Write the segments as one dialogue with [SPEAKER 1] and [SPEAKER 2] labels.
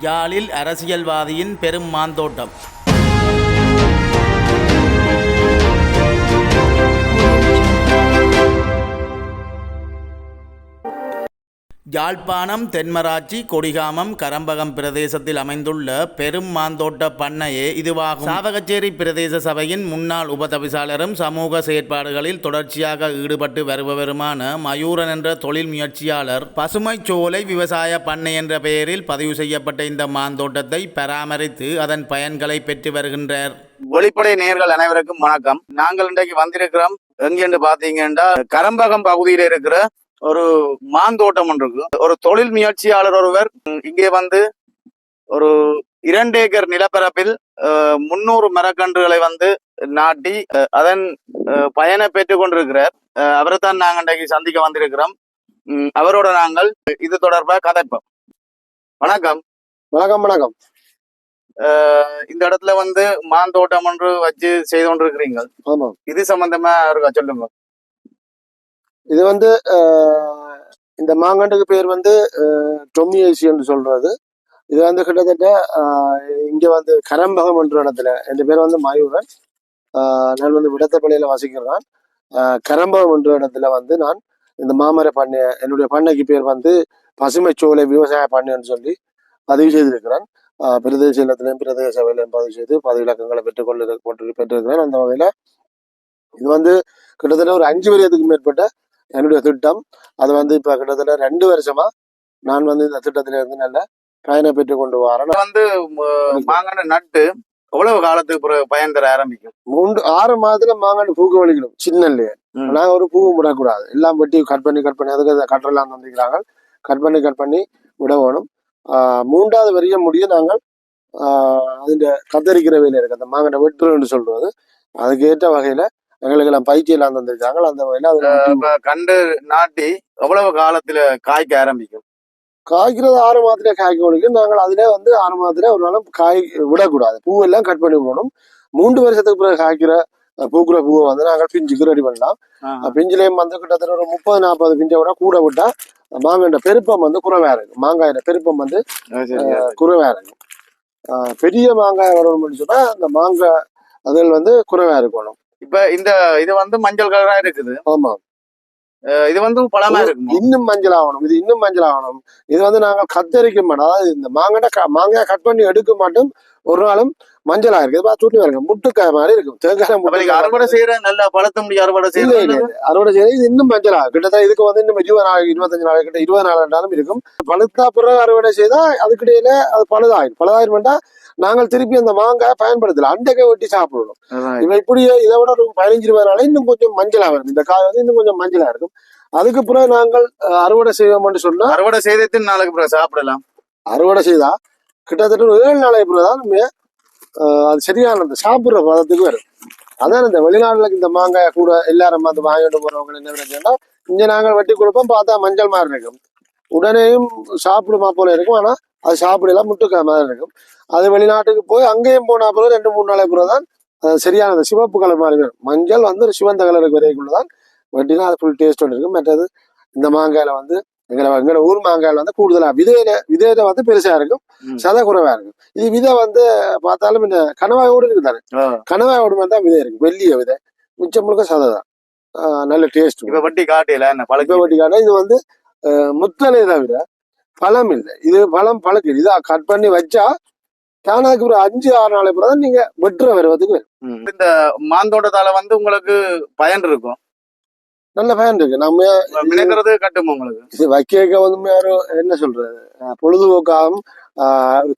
[SPEAKER 1] யாழில் அரசியல்வாதியின் பெரும் மாந்தோட்டம். யாழ்ப்பாணம் தென்மராட்சி கொடிகாமம் கரம்பகம் பிரதேசத்தில் அமைந்துள்ள பெரும் மாந்தோட்ட பண்ணையே இதுவாகும். சாவகச்சேரி பிரதேச சபையின் முன்னாள் உபதவிசாளரும் சமூக செயற்பாடுகளில் தொடர்ச்சியாக ஈடுபட்டு வருபவருமான மயூரன் என்ற தொழில் முயற்சியாளர் பசுமை சோலை விவசாய பண்ணை என்ற பெயரில் பதிவு செய்யப்பட்ட இந்த மாந்தோட்டத்தை பராமரித்து அதன் பயன்களை பெற்று வருகின்றார்.
[SPEAKER 2] வெளிப்படை நேர்கள் அனைவருக்கும் வணக்கம். நாங்கள் இன்றைக்கு வந்திருக்கிறோம். எங்கென்று பாத்தீங்கன்னா கரம்பகம் பகுதியில் இருக்கிற ஒரு மாந்தோட்டம் ஒன்று இருக்கு. ஒரு தொழில் முயற்சியாளர் ஒருவர் இங்கே வந்து ஒரு இரண்டு ஏக்கர் நிலப்பரப்பில் முன்னூறு மரக்கன்றுகளை வந்து நாட்டி அதன் பயனை பெற்றுக் கொண்டிருக்கிறார். அஹ், அவரைத்தான் நாங்கள் இன்றைக்கு சந்திக்க வந்திருக்கிறோம். அவரோட நாங்கள் இது தொடர்பாக கதைப்போம். வணக்கம்.
[SPEAKER 3] வணக்கம் வணக்கம்.
[SPEAKER 2] இந்த இடத்துல வந்து மாந்தோட்டம் ஒன்று வச்சு செய்து கொண்டிருக்கிறீங்க இது சம்பந்தமா இருக்கா? சொல்லுங்க.
[SPEAKER 3] இது வந்து இந்த மாங்கண்டுக்கு பேர் வந்து டொம்மி ஐசி என்று சொல்றது. இது வந்து கிட்டத்தட்ட இங்கே இங்க வந்து கரம்பகம் என்ற இடத்துல என் பேர் வந்து மாயூரன் நான் வந்து விடத்தப்பள்ளியில வசிக்கிறேன். கரம்பகம் என்ற இடத்துல வந்து நான் இந்த மாமர பண்ணை என்னுடைய பண்ணைக்கு பேர் வந்து பசுமை சோலை விவசாய பண்ணைன்னு சொல்லி பதிவு செய்திருக்கிறேன். பிரதேச இல்லத்திலையும் பிரதேச சபையிலையும் பதிவு செய்து பதவி இலக்கங்களை பெற்றுக்கொண்டு கொண்டு பெற்றிருக்கிறேன். அந்த வகையில இது வந்து கிட்டத்தட்ட ஒரு அஞ்சு வருடத்துக்கு மேற்பட்ட என்னுடைய திட்டம். அது வந்து இப்ப கிட்டத்தட்ட ரெண்டு வருஷமா நான் வந்து இந்த திட்டத்தில இருந்து நல்ல பயனை பெற்றுக் கொண்டு வரேன்
[SPEAKER 2] வந்து ம- மாங்கன்னு நட்டு எவ்வளவு காலத்துக்கு பிறகு பயன் தர ஆரம்பிக்கும்?
[SPEAKER 3] மூன்று ஆறு மாதத்துல மாங்காடு பூக்க வலிக்கணும் சின்னல்லையே
[SPEAKER 2] ம்.
[SPEAKER 3] நாங்க ஒரு பூவும் விடக்கூடாது. எல்லாம் வெட்டி கட் பண்ணி கட் பண்ணி அதுக்கு கட்டெல்லாம் தந்திக்கிறாங்க கட் பண்ணி கட் பண்ணி விட வேணும் மூன்றாவது வரிய முடிய நாங்கள் அதிന്റെ கத்தரிக்கிற வேலை இருக்கு. அந்த மாங்கடை வெட்டுறோம்னு சொல்றது. அதுக்கு ஏற்ற வகையில எங்களுக்கு எல்லாம் பயிற்சி எல்லாம் தந்திருக்காங்க. அந்த
[SPEAKER 2] இப்ப கண்டு நாட்டி எவ்வளவு காலத்துல காய்க்க ஆரம்பிக்கும்?
[SPEAKER 3] காய்க்கிறது ஆறு மாதத்துல காய்க்க முடியும் நாங்கள் அதிலே வந்து ஆறு மாதத்துல ஒரு நாளும் காய் விடக்கூடாது. பூவெல்லாம் கட் பண்ணி விடணும். மூன்று வருஷத்துக்கு பிறகு காய்க்கிற பூக்கிற பூவை வந்து நாங்கள் பிஞ்சுக்கு ரெடி பண்ணலாம். பிஞ்சிலையும் வந்து கிட்டத்தட்ட ஒரு முப்பது நாற்பது பிஞ்சை விட கூட விட்டா மாங்காய் பெருப்பம் வந்து குறைவா இருக்கும் மாங்காயோட பெருப்பம் வந்து குறைவா இருக்கும் பெரிய மாங்காய் வரணும்னு சொன்னா அந்த மாங்காய் அதில் வந்து குறைவா இருக்கணும்
[SPEAKER 2] இப்ப இந்த இது வந்து மஞ்சள் கலரா இருக்குது.
[SPEAKER 3] ஆமா.
[SPEAKER 2] இது வந்து பழமா இருக்கும்?
[SPEAKER 3] இன்னும் மஞ்சள் ஆகணும். இது இன்னும் மஞ்சள் ஆகணும். இது வந்து நாங்கள் கத்தரிக்க மாட்டோம் அதாவது இந்த மாங்காய் மாங்காய் கட் பண்ணி எடுக்க மாட்டோம். ஒரு நாளும் மஞ்சளா இருக்கு. இது தூட்டி இருக்கு. முட்டுக்காய் மாதிரி இருக்கும் தேங்காய்
[SPEAKER 2] அறுவடை செய்யற நல்ல பழத்த முடிய அறுவடை செய்யறது.
[SPEAKER 3] அறுவடை செய்ய இது இன்னும் மஞ்சளா. கிட்டத்தட்ட இதுக்கு வந்து இன்னும் இருபது நாள் இருபத்தஞ்சு நாள் கிட்ட இருபது நாள் இருக்கும். பழுத்தா பிறகு அறுவடை செய்தா அதுக்கிடையில அது பழுதாயிரும். பழுதாயிரும் நாங்கள் திருப்பி அந்த மாங்காய் பயன்படுத்தல. அண்டைக்கை வெட்டி சாப்பிடணும் இவன் இப்படி இதை விட ஒரு பதினஞ்சு இருபது நாள் இன்னும் கொஞ்சம் மஞ்சளா வரும். இந்த காய் வந்து இன்னும் கொஞ்சம் மஞ்சளா இருக்கும். அதுக்கு பிறகு நாங்கள் அறுவடை செய்வோம்னு சொன்னா
[SPEAKER 2] அறுவடை செய்து எத்தனை நாளுக்கு பிறகு சாப்பிடலாம்?
[SPEAKER 3] அறுவடை செய்தா கிட்டத்தட்ட ஒரு ஏழு நாளைக்கு பிறகு தான் அது சரியான அந்த சாப்பிடுற பதத்துக்கு வரும். அதான் இந்த வெளிநாட்டுல இந்த மாங்காய் கூட எல்லாரும் வந்து வாங்கிட்டு போறவங்க என்ன பிரச்சனைனா இங்க நாங்கள் வெட்டி கொடுப்போம் பார்த்தா மஞ்சள் மாதிரி இருக்கும். உடனேயும் சாப்பிடுமா போல இருக்கும். ஆனா அது சாப்பிடலாம் முட்டுக்காய் மாதிரி இருக்கும். அது வெளிநாட்டுக்கு போய் அங்கேயும் போனா பிறகு ரெண்டு மூணு நாளைக்கு பிறகு தான் அது சரியான அந்த சிவப்பு கலர் மாதிரி வரும். மஞ்சள் வந்து ஒரு சிவந்த கலருக்கு வரைக்குள்ளதான் வெட்டினா அது ஃபுல் டேஸ்ட் இருக்கும். மற்றது இந்த மாங்காயில வந்து எங்களை எங்களோட ஊர் மாங்காயில வந்து கூடுதலா விதையில விதையில வந்து பெருசா இருக்கும். சதை குறைவா இருக்கும். இது விதை வந்து பார்த்தாலும் இந்த கணவாயோடு இருக்கு தானே கணவாயோடு மாதிரி தான் விதை இருக்கு வெள்ளிய விதை. மிச்சம் முழுக்க சதை தான். நல்ல டேஸ்ட்
[SPEAKER 2] இப்ப வட்டி காட்டில என்ன
[SPEAKER 3] பழக்க?
[SPEAKER 2] பழக்க
[SPEAKER 3] வட்டிக்கான இது வந்து முத்தலை தவிர பழம் இல்லை. இது பழம் பழக்கு இதா கட் பண்ணி வச்சா தானாக்கு ஒரு அஞ்சு ஆறு நாளைக்கு பிறகு நீங்க வெட்டுற வருவதுக்கு.
[SPEAKER 2] இந்த மாந்தோட்டத்தால வந்து உங்களுக்கு பயன் இருக்கும்.
[SPEAKER 3] நல்ல பயன் இருக்கு. நம்ம
[SPEAKER 2] விளைக்கிறது கட்டும் உங்களுக்கு?
[SPEAKER 3] இது வைக்க வந்து யாரோ என்ன சொல்றது? பொழுதுபோக்காகவும்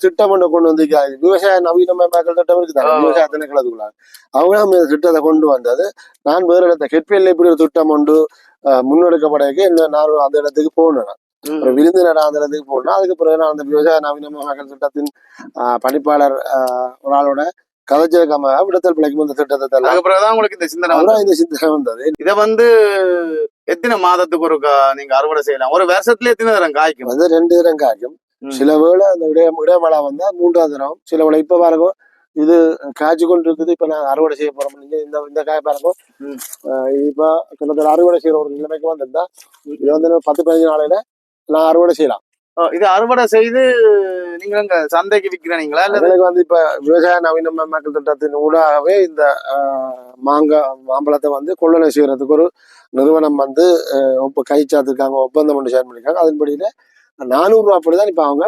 [SPEAKER 3] திட்டம் ஒன்று கொண்டு வந்து விவசாய நவீனமயமாக்கல் திட்டம் இருக்குது. விவசாய திணைக்களத்துக்குள்ள அவங்க நம்ம இந்த திட்டத்தை கொண்டு வந்தது. நான் வேறு இடத்த கெட்பியல்ல இப்படி ஒரு திட்டம் ஒன்று ஆஹ் முன்னெடுக்கப்படைக்கு என்ன நான் அந்த இடத்துக்கு போனேன் ஒரு விருந்தினர் அந்த இடத்துக்கு போனேன் அதுக்கு பிறகு நான் அந்த விவசாய நவீனமயமாக்கல் திட்டத்தின் பணிப்பாளர் ஆஹ் ஒரு ஆளோட கதைச்சதுக்காம விடுதல் பிழைக்கும் இந்த திட்டத்தை தரலாம்
[SPEAKER 2] அதுக்கு பிறகுதான் உங்களுக்கு இந்த சிந்தனை
[SPEAKER 3] அப்புறம் இந்த சிந்தனை வந்தது.
[SPEAKER 2] இத வந்து எத்தனை மாதத்துக்கு ஒரு நீங்க அறுவடை செய்யலாம்? ஒரு வருஷத்துல எத்தனை தரம் காய்க்கும்?
[SPEAKER 3] வந்து ரெண்டு தரம் காய்க்கும். சில வேளை அந்த இடைய இடைமழை வந்தா மூன்றாவது தரம். சில வேளை இப்ப பாருங்க இது காய்ச்சி கொண்டு இருக்குது இப்ப நான் அறுவடை செய்ய போறோம். நீங்க இந்த இந்த காய் பாருங்க. இப்ப கிட்டத்தட்ட அறுவடை செய்யற ஒரு நிலைமைக்கு வந்திருந்தா இது வந்து பத்து பதினஞ்சு நாளையில நான் அறுவடை செய்யலாம்.
[SPEAKER 2] இது அறுவடை செய்து நீங்க சந்தைக்கு விக்கிறீங்களா இல்ல
[SPEAKER 3] எனக்கு வந்து இப்ப விவசாய நவீன மக்கள் திட்டத்தின் ஊடாகவே இந்த மாங்காய் மாம்பழத்தை வந்து கொள்ளனை செய்யறதுக்கு ஒரு நிறுவனம் வந்து ஒப்ப கைச்சாத்திருக்காங்க ஒப்பந்தம் ஒன்று ஷேர் பண்ணிருக்காங்க அதன்படியில நானூறு ரூபா அப்படிதான் இப்ப அவங்க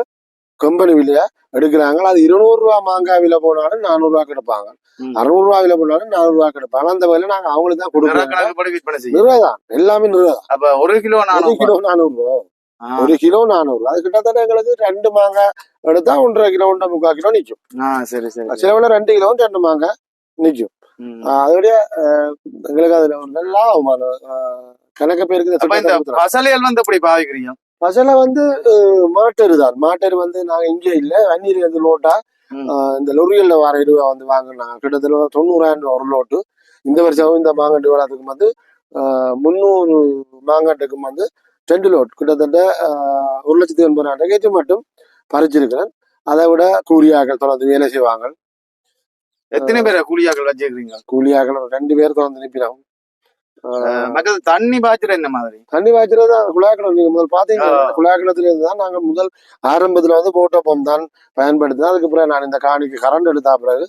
[SPEAKER 3] கம்பெனி விலைய எடுக்கிறாங்க. அது இருநூறு ரூபா மாங்காய் விலை போனாலும் நானூறு ரூபா கிடைப்பாங்க. அறுநூறு ரூபா விலை போனாலும் நானூறு ரூபா கிடைப்பாங்க. அந்த வகையில நாங்க அவங்களுக்கு தான் கொடுக்குறோம். நிறுவதான் எல்லாமே நிறுவனம்
[SPEAKER 2] அப்ப ஒரு கிலோ
[SPEAKER 3] ஒரு
[SPEAKER 2] நானூறு
[SPEAKER 3] கிலோ நானூறு ரூபா. ஒரு கிலோ நானூறு அது கிட்டத்தட்ட எங்களுக்கு ரெண்டு மாங்காய் எடுத்தா ஒன்றரை கிலோ ஒன்றரை முக்கால் கிலோ நிற்கும்
[SPEAKER 2] சரி சரி.
[SPEAKER 3] சிலவுல ரெண்டு கிலோ ரெண்டு மாங்காய் நிற்கும். அதோடைய எங்களுக்கு அதுல ஒரு நல்ல லாபமான கணக்கு பேருக்கு.
[SPEAKER 2] பசலைகள் வந்து எப்படி பாவிக்கிறீங்க
[SPEAKER 3] பசலை வந்து மாட்டரு தான் மாட்டரு வந்து நாங்க இங்கே இல்ல வன்னீர் வந்து லோட்டா இந்த லொரியல்ல வர ரூபா வந்து வாங்கினாங்க கிட்டத்தட்ட தொண்ணூறாயிரம் ரூபா ஒரு லோட்டு இந்த வருஷம் இந்த மாங்காட்டு விழாத்துக்கு வந்து முந்நூறு மாங்காட்டுக்கு வந்து ரெண்டு லோட் கிட்டத்தட்ட ஒரு லட்சத்தி எண்பதாயிரம் கேட்டு மட்டும் பறிச்சிருக்கிறேன். அதை விட கூலியாக்கள் தொடர்ந்து வேலை செய்வாங்க.
[SPEAKER 2] எத்தனை பேரை கூலியாக்கள் வச்சிருக்கீங்க
[SPEAKER 3] கூலியாக்கள் ரெண்டு பேர் தொடர்ந்து அஹ்,
[SPEAKER 2] மற்றது தண்ணி பாய்ச்சுற என்ன மாதிரி?
[SPEAKER 3] தண்ணி பாய்ச்சறது குழாக்கிணம் நீங்க முதல் பாத்தீங்கன்னா
[SPEAKER 2] ஆ.
[SPEAKER 3] குழாக்கிணத்துல இருந்து தான் நாங்க முதல் ஆரம்பத்துல வந்து போட்டோ பம்ப் தான் பயன்படுத்தினோம். அதுக்கு பிறகு நான் இந்த காணிக்கு கரண்ட் எடுத்தா பிறகு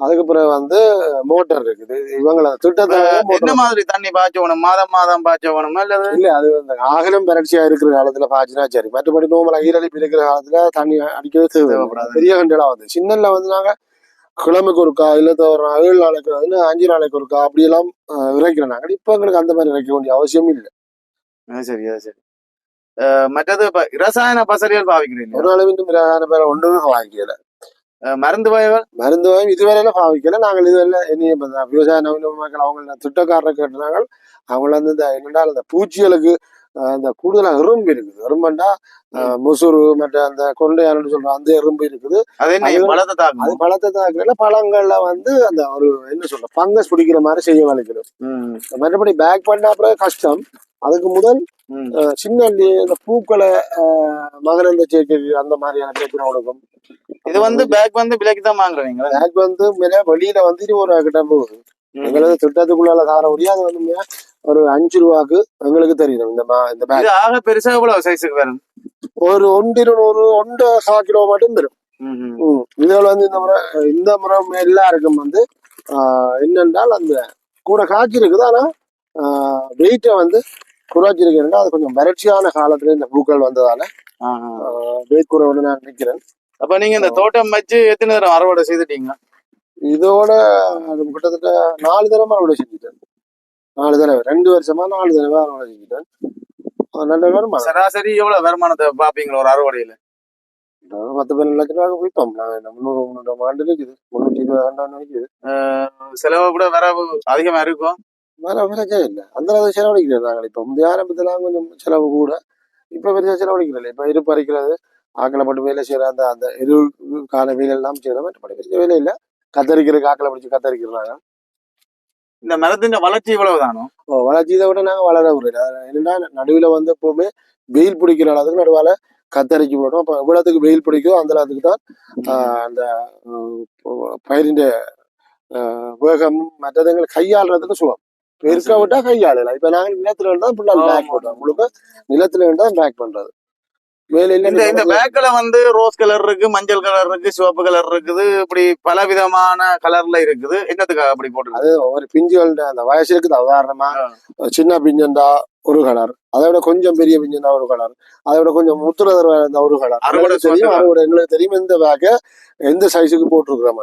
[SPEAKER 3] அதுக்கு பிறகு வந்து மோட்டார் இருக்குது. இவங்கள திட்டத்தை
[SPEAKER 2] என்ன மாதிரி தண்ணி பாய்ச்சணும்? மாதம் மாதம் பாய்ச்சணும் அல்லது
[SPEAKER 3] இல்ல அது அந்த ஆகலம் வறட்சியா இருக்கிற காலத்துல பாய்ச்சினா சரி. மற்றபடி நோமலா ஈரழிப்பு இருக்கிற காலத்துல தண்ணி அடிக்கவே தேவைப்படாது. பெரிய கண்டலா வந்து. சின்னல்ல வந்து நாங்க கிழமைக்கு ஒருக்கா இல்ல ஒரு ஏழு நாளைக்கு இல்ல அஞ்சு நாளைக்கு ஒருக்கா அப்படி எல்லாம் அஹ், இறைக்கிறோம் நாங்க. இப்ப எங்களுக்கு அந்த மாதிரி இறைக்க வேண்டிய அவசியம் இல்லை.
[SPEAKER 2] சரி சரி. மற்றது இப்ப ரசாயன பசலியல் பாவிக்கிறீங்க
[SPEAKER 3] ஒரு நாள் மீண்டும் பிரதான பேரை ஒன்றுமே வாங்கிக்கல.
[SPEAKER 2] மருந்து வயல்
[SPEAKER 3] மருந்து வாங்கி இதுவரையில பாவிக்கல. நாங்கள் இதுவரையில இந்த விவசாய நவீன மக்கள் அவங்க திட்டக்காரரை கேட்டுனாங்க அவங்கள வந்து இந்த என்னடா இந்த பூச்சிகளுக்கு அஹ், இந்த கூடுதலா எறும்பு இருக்குது. எறும்புண்டா முசுறு மற்ற அந்த கொண்டையானு சொல்ற அந்த எறும்பு இருக்குது.
[SPEAKER 2] அது என்ன பழத்தை
[SPEAKER 3] தாக்கல பழங்கள்ல வந்து அந்த ஒரு என்ன சொல்ற பங்கஸ் பிடிக்கிற மாதிரி செய்ய வலிக்கணும் மற்றபடி பேக் பண்ண அப்புறம் கஷ்டம். அதுக்கு முதல் சின்ன இந்த- பூக்களை அஹ், மகரந்த சேர்க்கை அந்த மாதிரியான பிரச்சனை கொடுக்கும்.
[SPEAKER 2] இது வந்து பேக் வந்து விலைக்கு தான் வாங்குறீங்களா?
[SPEAKER 3] பேக் வந்து மேல வெளியில வந்து இருபது ரூபா கிட்ட போகுது. எங்களுக்கு திட்டத்துக்குள்ள தார முடியாது. அது வந்து ஒரு அஞ்சு ரூபாக்கு எங்களுக்கு தெரியும் இந்த இந்த பேக்.
[SPEAKER 2] ஆக பெருசா எவ்வளவு சைஸுக்கு வரும்?
[SPEAKER 3] ஒரு ஒன்று நூறு ஒன்று கா கிலோ மட்டும் வரும். இதுல வந்து இந்த முறை இந்த முறை எல்லாருக்கும் வந்து என்னென்றால் அந்த கூட காய்ச்சி இருக்குது ஆனா வெயிட்டை வந்து குறைச்சிருக்கேன் அது கொஞ்சம் வறட்சியான காலத்துல இந்த பூக்கள் வந்ததால குறைவுன்னு நான் நினைக்கிறேன்.
[SPEAKER 2] அப்ப நீங்க இந்த தோட்டம் வச்சு எத்தனை தடவை அறுவடை செய்துட்டீங்க?
[SPEAKER 3] இதோட அது கிட்டத்தட்ட நாலு தடவை அறுவடை செஞ்சுட்டேன். நாலு தடவை. ரெண்டு வருஷமா நாலு தடவை அறுவடை செஞ்சுட்டேன். நல்ல வருமானம்.
[SPEAKER 2] சராசரி எவ்வளவு வருமானத்தை பாப்பீங்களா ஒரு அறுவடையில?
[SPEAKER 3] பத்து பதினஞ்சு லட்ச நான் என்ன முந்நூறு முந்நூறு ஆண்டு நிற்குது முந்நூற்றி இருபது ஆண்டு நிற்குது
[SPEAKER 2] செலவு கூட வரவு அதிகமா இருக்கும்.
[SPEAKER 3] வேற பிரச்சனை இல்லை. அந்த அளவு செலவழிக்கிறது நாங்கள். இப்போ முந்தைய ஆரம்பத்துல கொஞ்சம் செலவு கூட. இப்போ பெருசாக செலவழிக்கிறது இப்போ இருப்பு பறிக்கிறது ஆக்களை மட்டும் வேலை செய்யற அந்த அந்த இருக்கான வேலை எல்லாம் செய்யற மற்றபடி பெரிய வேலை இல்லை. கத்தரிக்கிறதுக்கு ஆக்களை பிடிச்சி கத்தரிக்கிறாங்க
[SPEAKER 2] இந்த மரத்தின் வளர்ச்சி இவ்வளவு தானோ?
[SPEAKER 3] ஓ வளர்ச்சி இதை விட நாங்கள் வளர விடல என்னன்னா நடுவில் வந்து எப்பவுமே வெயில் பிடிக்கிற அளவுக்கு நடுவால கத்தரிக்கி விடணும். அப்போ எவ்வளோத்துக்கு வெயில் பிடிக்குதோ அந்த அளவுக்கு தான் அந்த பயிரின் வேகம் மற்றதுங்களை கையாளுறதுக்கு சுகம். பெருக்கா விட்டா கையாளலாம் இப்ப நாங்க நிலத்துல இருந்தா ஃபுல்லா. பேக் பண்றோம் முழுக்க நிலத்துல இருந்தா பேக் பண்றது.
[SPEAKER 2] இந்த இந்த பேக்ல வந்து ரோஸ் கலர் இருக்கு மஞ்சள் கலர் இருக்கு சிவப்பு கலர் இருக்குது. இப்படி பல விதமான கலர்ல இருக்குது. என்னத்துக்காக அப்படி போட்டுருக்கு
[SPEAKER 3] அது ஒரு பிஞ்சுகள்ட அந்த வயசு இருக்குது. உதாரணமா. சின்ன பிஞ்சண்டா ஒரு கலர் அதை விட கொஞ்சம் பெரிய பிஞ்சண்டா ஒரு கலர் அதை விட கொஞ்சம் முத்துறதர் ஒரு கலர்
[SPEAKER 2] அறுவடை
[SPEAKER 3] தெரியும். அறுவடை. எங்களுக்கு தெரியும் இந்த பேக்கை எந்த சைஸுக்கு போட்டிருக்கிறோம்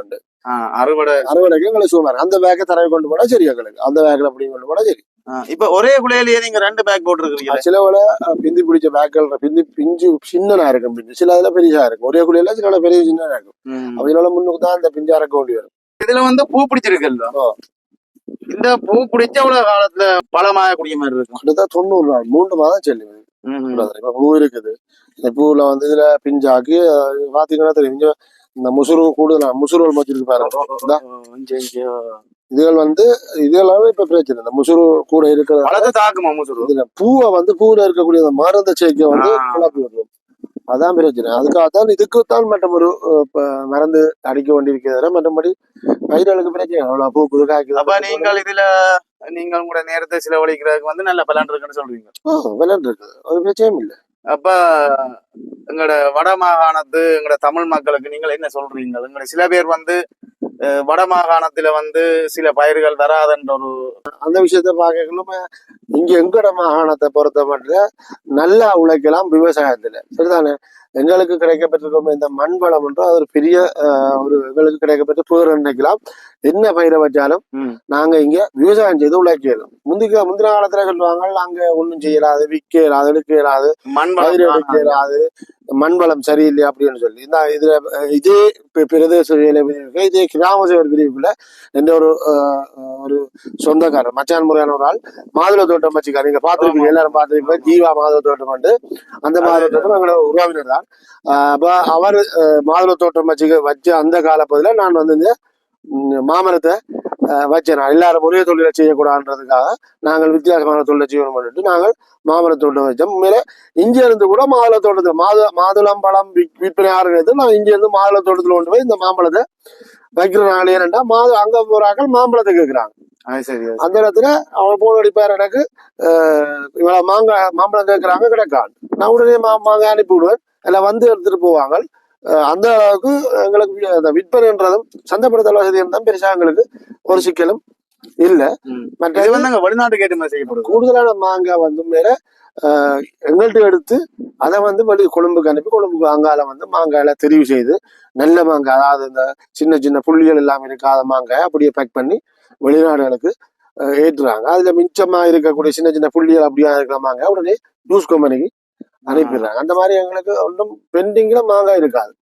[SPEAKER 2] அறுவடை.
[SPEAKER 3] அறுவடைக்கு எங்களுக்கு சுமார் அந்த பேக்கை தரவை கொண்டு போனா சரி எங்களுக்கு. அந்த பேக்கில் அப்படி கொண்டு போனா சரி.
[SPEAKER 2] இப்ப ஒரே குலையிலேயே நீங்க ரெண்டு பேக் போட்டுருக்கீங்க
[SPEAKER 3] சிலவுல பிந்தி பிடிச்ச பேக்கள் பிந்தி பிஞ்சு சின்னனா இருக்கும் பிஞ்சு சில அதுல பெரிசா இருக்கும். ஒரே குழியில சில பெரிய சின்னனா இருக்கும். அதனால முன்னுக்கு தான் அந்த பிஞ்சு அறக்க வேண்டி வரும்.
[SPEAKER 2] இதுல வந்து பூ பிடிச்சிருக்குல்ல. இந்த பூ பிடிச்ச அவ்வளவு காலத்துல பழமாக கூடிய மாதிரி இருக்கும்.
[SPEAKER 3] தொண்ணூறு நாள் மூன்று மாதம் செல்லுது இப்ப பூ இருக்குது. இந்த பூவுல வந்து இதுல பிஞ்சாக்கி பாத்தீங்கன்னா தெரியும். இந்த முசுறு கூடுதலா முசுறுகள் வச்சிருக்கு பாருங்க. இதுகள் வந்து இதெல்லாம் இப்ப பிரச்சனை இந்த முசுறு கூட இருக்கிறது
[SPEAKER 2] பழத்தை தாக்குமா முசுரு
[SPEAKER 3] இதுல பூவை வந்து பூவுல இருக்கக்கூடிய அந்த மருந்த சேர்க்கை வந்து அதான் பிரச்சனை அதுக்காகத்தான் இதுக்குத்தான் மற்றும் ஒரு ப- மருந்து அடிக்க வேண்டியிருக்கிறத மற்றபடி பயிர்களுக்கு பிரச்சனை அவ்வளவு பூக்குது காய்க்குது
[SPEAKER 2] அப்ப நீங்கள் இதுல நீங்கள் உங்களோட நேரத்தை செலவழிக்கிறதுக்கு வந்து நல்ல பலன் இருக்குன்னு சொல்றீங்க.
[SPEAKER 3] விளையாண்டு இருக்குது. ஒரு பிரச்சனையும் இல்லை.
[SPEAKER 2] அப்ப எங்களோட வட மாகாணத்து எங்களோட தமிழ் மக்களுக்கு நீங்கள் என்ன சொல்றீங்க? எங்களோட சில பேர் வந்து வடமாகாணத்துல வட மாகாணத்துல வந்து சில பயிர்கள் வராதுன்ற ஒரு
[SPEAKER 3] அந்த விஷயத்த பார்க்கணும் இங்க எங்கட மாகாணத்தை பொறுத்த மட்டும் நல்லா உழைக்கலாம் விவசாயத்துல. சரிதானே? எங்களுக்கு கிடைக்கப்பட்டிருக்கும் இந்த மண் வளம் என்றும் அது ஒரு பெரிய ஒரு எங்களுக்கு கிடைக்கப்பட்ட பேர் நினைக்கலாம் என்ன பயிரை வச்சாலும். நாங்க இங்க விவசாயம் செய்து உழைக்கணும் முந்திக்க முந்தின காலத்துல சொல்லுவாங்க நாங்க ஒண்ணும் செய்யலாது விற்க இயலாது எடுக்க இயலாது
[SPEAKER 2] மண்
[SPEAKER 3] பயிர் எடுக்க இயலாது மண் வளம் சரியில்லை அப்படின்னு சொல்லி. இந்த இதுல இதே பிரதேச இதே கிராம செயல் பிரிவுல எந்த ஒரு ஒரு சொந்தக்காரர் மச்சான் முறையான ஒரு ஆள் மாதுளை தோட்டம் வச்சுக்காரு நீங்க பாத்துருப்பீங்க எல்லாரும் பாத்துருப்பீங்க ஜீவா மாதுளை தோட்டம் வந்து அந்த மாதுளை தோட்டம் எங்களோட உறவினர் தான். அப்ப அவர் மாதுளை தோட்டம் வச்சுக்க வச்ச அந்த காலப்பகுதியில நான் வந்து இந்த மாமரத்தை வச்சேன் எல்லாரும் ஒரே தொழிலை செய்யக்கூடாதுன்றதுக்காக நாங்கள் வித்தியாசமான தொழிலை செய்யணும் பண்ணிட்டு நாங்கள் மாமர தோட்டம் வச்சோம். உண்மையில இங்க இருந்து கூட மாதுளை தோட்டத்துல மாது மாதுளம் பழம் விற்- விற்பனை ஆரம்பித்து நான் இங்க இருந்து மாதுளை தோட்டத்துல கொண்டு போய் இந்த மாம்பழத்தை வைக்கிறனால ஏனண்டா மாது அங்க போறாக்கள் மாம்பழத்தை கேட்கிறாங்க. அந்த இடத்துல அவன் போன் அடிப்பார் எனக்கு இவ்வளவு மாங்காய் மாம்பழம் கேட்கறாங்க கிடைக்காது. நான் உடனே மா மாங்காய் அனுப்பி விடுவேன். எல்லாம் வந்து எடுத்துட்டு போவாங்க அந்த அளவுக்கு எங்களுக்கு அந்த விற்பனைன்றதும் சந்தைப்படுத்தல் வசதி இருந்தால் பெருசா எங்களுக்கு ஒரு சிக்கலும் இல்ல.
[SPEAKER 2] ம்.
[SPEAKER 3] மற்ற
[SPEAKER 2] வெளிநாட்டுக்கு ஏற்றுமதி செய்யப்படுது.
[SPEAKER 3] கூடுதலான மாங்காய் வந்து மேல ஆஹ், எங்கள்ட்ட எடுத்து அதை வந்து வெளி கொழும்புக்கு அனுப்பி கொழும்புக்கு அங்கால வந்து மாங்காயில தெரிவு செய்து நல்ல மாங்காய் அதாவது இந்த சின்ன சின்ன புள்ளிகள் எல்லாம் இருக்காத மாங்காய் அப்படியே பேக் பண்ணி வெளிநாடுகளுக்கு ஏற்றுறாங்க. அதுல மிச்சமா இருக்கக்கூடிய சின்ன சின்ன புள்ளிகள் அப்படியா இருக்கிற மாங்காய் உடனே ஜூஸ் கம்பெனிக்கு அனுப்பிடுறாங்க. அந்த மாதிரி எங்களுக்கு ஒன்றும் பெண்டிங்ல மாங்காய் இருக்காது.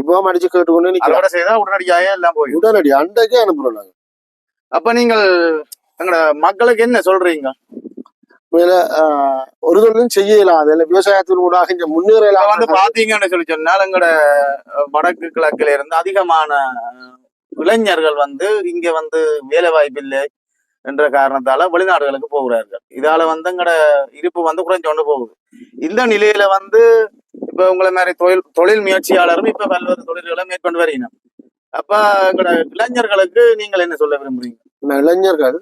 [SPEAKER 3] இப்போ அடிச்சு கேட்டுக்கொண்டு
[SPEAKER 2] உடனடியாக எல்லாம் போய்
[SPEAKER 3] உடனடி அன்றைக்கே அனுப்புறோம் நாங்க.
[SPEAKER 2] அப்ப நீங்கள் எங்களோட மக்களுக்கு என்ன சொல்றீங்க?
[SPEAKER 3] மேல ஒரு தொழிலும் செய்ய இயலாது. இல்ல விவசாயத்தின் ஊடாக இங்க முன்னேற
[SPEAKER 2] வந்து பாத்தீங்கன்னு சொல்லி சொன்னால் எங்களோட வடக்கு கிழக்குல இருந்து அதிகமான இளைஞர்கள் வந்து இங்க வந்து வேலை வாய்ப்பு இல்லை என்ற காரணத்தால வெளிநாடுகளுக்கு போகிறார்கள். இதால வந்து எங்களோட இருப்பு வந்து குறைஞ்சு கொண்டு போகுது. இந்த நிலையில வந்து இப்ப உங்களை மாதிரி தொழில் தொழில் முயற்சியாளரும் இப்ப பல்வேறு தொழில்களை மேற்கொண்டு வரீங்க அப்ப எங்களோட இளைஞர்களுக்கு நீங்கள் என்ன சொல்ல விரும்புறீங்க?
[SPEAKER 3] இளைஞர்கள்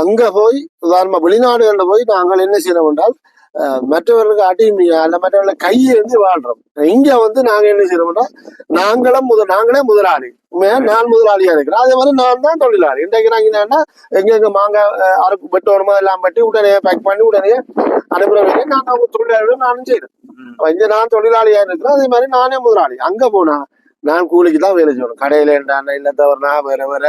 [SPEAKER 3] அங்க போய் உதாரணமா வெளிநாடுகள்ல போய் நாங்கள் என்ன செய்யறோம் என்றால் மற்றவர்களுக்கு அடிமையா இல்ல மற்றவர்களை கையேந்தி வாழ்றோம். இங்க வந்து நாங்க என்ன செய்யறோம்னா நாங்களும் முதல் நாங்களே முதலாளி. நான் முதலாளியா இருக்கிறேன். அதே மாதிரி நான் தான் தொழிலாளி. இன்றைக்கு நாங்க என்னன்னா எங்க எங்க மாங்காய் அறுப்பு வெட்டு வருமா எல்லாம் பட்டி உடனே பேக் பண்ணி உடனே அனுப்புற வேலையை நான் அவங்க தொழிலாளியோட நானும் செய்யறேன் இங்க நான் தொழிலாளியா இருக்கிறேன். அதே மாதிரி நானே முதலாளி. அங்க போனா நான் கூலிக்கு தான் வேலை செய்யணும். கடையில என்ன இல்லை தவிர நான் வேற வேற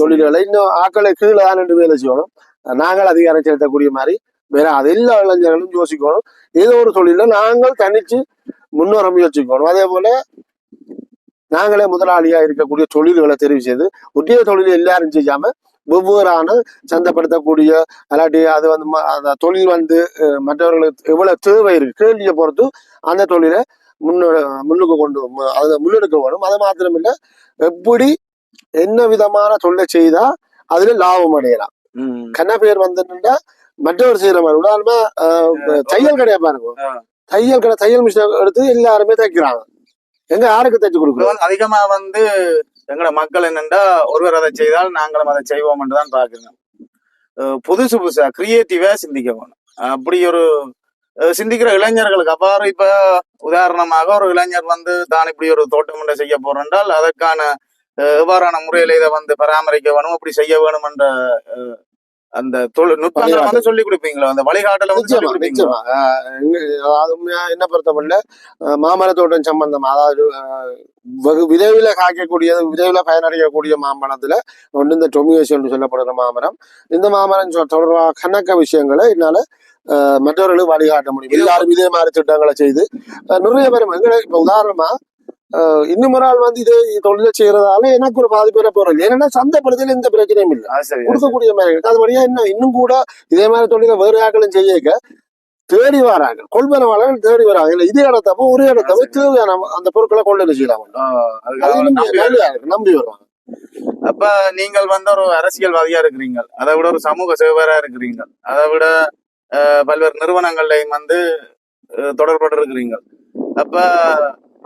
[SPEAKER 3] தொழில்களை இன்னும் ஆக்களை கீழே தான் நின்று வேலை செய்யணும். நாங்கள் அதிகாரம் செலுத்தக்கூடிய மாதிரி வேற அது எல்லா இளைஞர்களும் யோசிக்கணும். ஏதோ ஒரு தொழில நாங்கள் தனிச்சு முன்னோர முயற்சிக்கணும். அதே போல நாங்களே முதலாளியா இருக்கக்கூடிய தொழில்களை தெரிவு செய்து ஒரே தொழில் எல்லாரும் செய்யாம வெவ்வேறான சந்தைப்படுத்தக்கூடிய அல்லாட்டி அது வந்து அந்த தொழில் வந்து மற்றவர்களுக்கு எவ்வளவு தேவை இருக்கு கேள்வியை பொறுத்து அந்த தொழிலை முன்னெ முன்னுக்கு கொண்டு அதை முன்னெடுக்க வேணும். அது மாத்திரம் இல்ல எப்படி என்ன விதமான தொழிலை செய்தா அதுல லாபம் அடையலாம். கண்ண பேர் வந்துட்டா மற்றவர் செய்யற மாதிரி. உதாரணமா தையல் கடையா பாருங்க. தையல் கடை தையல் மிஷின் எடுத்து எல்லாருமே தைக்கிறாங்க. எங்க யாருக்கு தைச்சு கொடுக்குறோம்
[SPEAKER 2] அதிகமா வந்து எங்களோட மக்கள் என்னண்டா ஒருவர் அதை செய்தால் நாங்களும் அதை செய்வோம் தான் பாக்குறோம் புதுசு புதுசா கிரியேட்டிவா சிந்திக்க வேணும். அப்படி ஒரு சிந்திக்கிற இளைஞர்களுக்கு. அப்பாறு இப்ப உதாரணமாக ஒரு இளைஞர் வந்து தான் இப்படி ஒரு தோட்டம் ஒன்றை செய்ய போறென்றால் அதற்கான எவ்வாறான முறையில இதை வந்து பராமரிக்க வேணும் அப்படி செய்ய வேணும் என்ற அந்த நுட்பங்களை வந்து சொல்லி கொடுப்பீங்களா? அந்த வழிகாட்டல வந்து
[SPEAKER 3] என்ன பொறுத்தவரையில அஹ், மாமரத்தோட்டம் சம்பந்தம் அதாவது வெகு விரைவில் காய்க்கக்கூடியது விரைவில் பயனடையக்கூடிய மாமரத்துல ஒன்று இந்த டொமியோசி என்று சொல்லப்படுற மாமரம். இந்த மாமரம் தொடர்பாக கணக்க விஷயங்களை என்னால மற்றவர்களுக்கு வழிகாட்ட முடியும். எல்லாரும் இதே மாதிரி திட்டங்களை செய்து நிறைய பேர் எங்களை இப்ப உதாரணமா இன்னும் ஒரு ஆள் வந்து இதே தொழிலை செய்யறதால எனக்கு ஒரு பாதிப்பு வர போறது ஏன்னா சந்தைப்படுத்தல எந்த பிரச்சனையும் இல்லை. கொடுக்கக்கூடிய மாதிரி அது வழியா இன்னும் இன்னும் கூட இதே மாதிரி தொழிலை வேறு ஆக்களும் செய்யக்க தேடி வராங்க. கொள்வனவாளர்கள் தேடி வராங்க. இல்ல இதே இடத்தப்போ ஒரே இடத்தப்போ தேவையான அந்த பொருட்களை கொண்டு செய்யலாம்.
[SPEAKER 2] நம்பி
[SPEAKER 3] வருவாங்க.
[SPEAKER 2] அப்ப நீங்கள் வந்து ஒரு அரசியல்வாதியா இருக்கிறீங்க அதை விட ஒரு சமூக சேவரா இருக்கிறீங்க அதை விட பல்வேறு நிறுவனங்கள்லையும் வந்து தொடர்பட்டு இருக்கிறீங்க அப்ப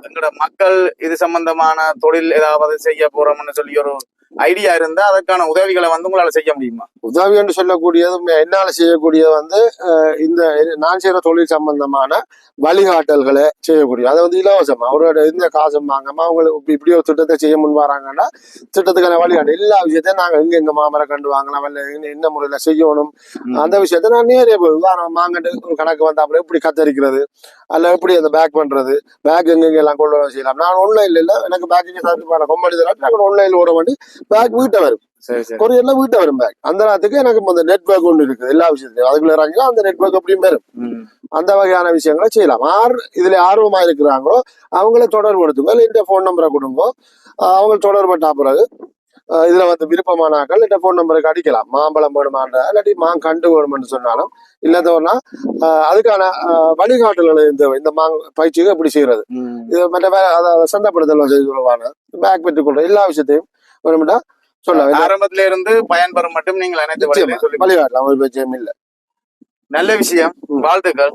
[SPEAKER 2] எங்களோட மக்கள் இது சம்பந்தமான தொழில் ஏதாவது செய்ய போறோம்னு சொல்லி ஒரு ஐடியா இருந்தா அதற்கான உதவிகளை வந்து உங்களால செய்ய முடியுமா?
[SPEAKER 3] உதவி என்று சொல்லக்கூடியது என்னால செய்யக்கூடியது வந்து இந்த நான் செய்யற தொழில் சம்பந்தமான வழிகாட்டல்களை செய்யக்கூடிய அதை வந்து இலவசமா அவரோட எந்த காசும் வாங்காம அவங்களுக்கு இப்ப இப்படி ஒரு திட்டத்தை செய்ய முன் வராங்கன்னா திட்டத்துக்கான வழிகாட்டு எல்லா விஷயத்தையும் நாங்க எங்க எங்க மாமரம் கண்டு வாங்கலாம் என்ன- முறையில செய்யணும் அந்த விஷயத்த நான் நேரே போய் உதாரணம் மாங்கட்டு ஒரு கணக்கு வந்தாப்புல எப்படி கத்தரிக்கிறது அல்ல எப்படி அந்த பேக் பண்றது பேக் எங்க எங்க எல்லாம் கொண்டு வர செய்யலாம். நான் ஒன்லைன்ல இல்ல எனக்கு பேக் சாப்பிட்டு கொம்படி தராட்டி நான் ஒன்லைன்ல ஓட வேண்டி பேக் வீட்டை வரும். கொரியர்ல வீட்டை வரும் பேக் அந்த நேரத்துக்கு எனக்கு அந்த நெட்வொர்க் ஒன்று இருக்குது. எல்லா விஷயத்தையும் அதுக்குள்ள இறங்கி அந்த நெட்வொர்க் அப்படியும் வரும். அந்த வகையான விஷயங்களை செய்யலாம். ஆர் இதுல ஆர்வமா இருக்கிறாங்களோ அவங்கள தொடர்படுத்துங்க இல்லை இந்த ஃபோன் நம்பரை கொடுங்க. அவங்க தொடர்பட்டா பிறகு இதுல வந்து விருப்பமானாக்கள் இந்த ஃபோன் நம்பருக்கு அடிக்கலாம். மாம்பழம் வேணுமான்ற இல்லாட்டி மாங்கண்டு வேணும்னு சொன்னாலும் இல்லாதவனா அதுக்கான ஆஹ் வழிகாட்டல்களை இந்த இந்த மாங் பயிற்சிக்கு எப்படி செய்யறது. இது மற்ற அதாவது சந்தைப்படுத்தல் வசதி தொடர்பான பேக் பெற்றுக்கொள்ற எல்லா விஷயத்தையும் வேணும்னா சொல்லலாம்
[SPEAKER 2] ஆரம்பத்துல இருந்து பயன்பெறும் மட்டும் நீங்கள் அனைத்து
[SPEAKER 3] வழிகாட்டலாம் ஒரு பிரச்சனையும் இல்லை.
[SPEAKER 2] நல்ல விஷயம். வாழ்த்துக்கள்.